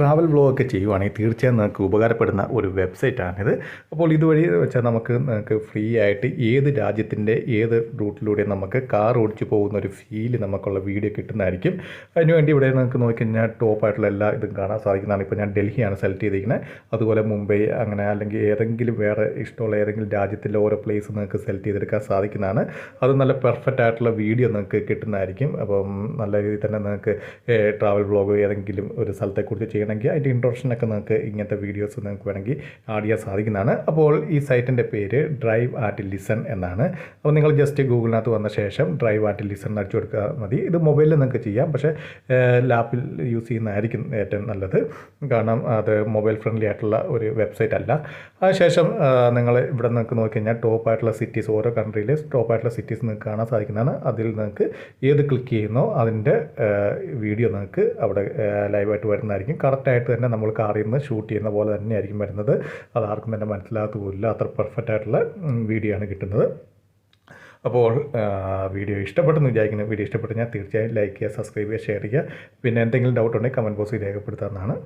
Travel വ്ളോഗൊക്കെ ചെയ്യുവാണെങ്കിൽ തീർച്ചയായും നിങ്ങൾക്ക് ഉപകാരപ്പെടുന്ന ഒരു വെബ്സൈറ്റാണിത് അപ്പോൾ ഇതുവഴി വെച്ചാൽ നമുക്ക് നിങ്ങൾക്ക് ഫ്രീ ആയിട്ട് ഏത് രാജ്യത്തിന്റെ ഏത് റൂട്ടിലൂടെ നമുക്ക് കാർ ഓടിച്ചു പോകുന്ന ഒരു ഫീൽ നമുക്കുള്ള വീഡിയോ കിട്ടുന്നതായിരിക്കും. അതിനുവേണ്ടി ഇവിടെ നിങ്ങൾക്ക് നോക്കിക്കഴിഞ്ഞാൽ ടോപ്പായിട്ടുള്ള എല്ലാ ഇതും കാണാൻ സാധിക്കുന്നതാണ്. ഇപ്പോൾ ഞാൻ ഡൽഹിയാണ് സെലക്ട് ചെയ്തിരിക്കുന്നത് അതുപോലെ മുംബൈ അങ്ങനെ അല്ലെങ്കിൽ ഏതെങ്കിലും വേറെ ഇഷ്ടമുള്ള ഏതെങ്കിലും രാജ്യത്തിലെ ഓരോ പ്ലേസ് നിങ്ങൾക്ക് സെലക്ട് ചെയ്തെടുക്കാൻ സാധിക്കുന്നതാണ്. അത് നല്ല പെർഫെക്റ്റ് ആയിട്ടുള്ള വീഡിയോ നിങ്ങൾക്ക് കിട്ടുന്നതായിരിക്കും. അപ്പം നല്ല രീതിയിൽ തന്നെ നിങ്ങൾക്ക് ട്രാവൽ വ്ളോഗ് ഏതെങ്കിലും ഒരു സ്ഥലത്തെക്കുറിച്ച് ചെയ്യണമെങ്കിൽ അതിന്റെ ഇൻട്രൊഡക്ഷനൊക്കെ നിങ്ങൾക്ക് ഇങ്ങനത്തെ വീഡിയോസ് നിങ്ങൾക്ക് വേണമെങ്കിൽ ആഡ് ചെയ്യാൻ സാധിക്കുന്നതാണ്. അപ്പോൾ ഈ സൈറ്റിന്റെ പേര് ഡ്രൈവ് ആറ്റ് ലിസൺ എന്നാണ്. അപ്പോൾ നിങ്ങൾ ജസ്റ്റ് ഗൂഗിളിനകത്ത് വന്ന ശേഷം ഡ്രൈവ് ആറ്റ് ലിസൺ അടിച്ചു കൊടുക്കുക മതി. ഇത് മൊബൈലിൽ നിങ്ങൾക്ക് ചെയ്യാം. പക്ഷേ ലാപ്പിൽ യൂസ് ചെയ്യുന്നതായിരിക്കും ഏറ്റവും നല്ലത്. കാരണം അത് മൊബൈൽ ഫ്രണ്ട്ലി ആയിട്ടുള്ള ഒരു വെബ്സൈറ്റ് അല്ല. അതിനുശേഷം നിങ്ങൾ ഇവിടെ നിങ്ങൾക്ക് നോക്കിക്കഴിഞ്ഞാൽ ടോപ്പ് ആയിട്ടുള്ള സിറ്റീസ് ഓരോ കൺട്രിയിലെ ടോപ്പ് ആയിട്ടുള്ള സിറ്റീസ് നിങ്ങൾക്ക് കാണാൻ സാധിക്കുന്നതാണ്. അതിൽ നിങ്ങൾക്ക് ഏത് ക്ലിക്ക് ചെയ്യുന്നോ അതിന്റെ വീഡിയോ നിങ്ങൾക്ക് അവിടെ ലൈവായിട്ട് വരുന്നതായിരിക്കും. കറക്റ്റായിട്ട് തന്നെ നമ്മൾ കാറിൽ നിന്ന് ഷൂട്ട് ചെയ്യുന്ന പോലെ തന്നെയായിരിക്കും വരുന്നത്. അത് ആർക്കും തന്നെ മനസ്സിലാകത്ത് പോലില്ല അത്ര പെർഫെക്റ്റ് ആയിട്ടുള്ള വീഡിയോ ആണ് കിട്ടുന്നത്. അപ്പോൾ വീഡിയോ ഇഷ്ടപ്പെട്ടെന്ന് വിചാരിക്കുന്നു. വീഡിയോ ഇഷ്ടപ്പെട്ട് ഞാൻ തീർച്ചയായും ലൈക്ക് ചെയ്യുക സബ്സ്ക്രൈബ് ചെയ്യുക ഷെയർ ചെയ്യുക. പിന്നെ എന്തെങ്കിലും ഡൗട്ട് ഉണ്ടെങ്കിൽ കമന്റ് ബോക്സിൽ രേഖപ്പെടുത്താവുന്നതാണ്.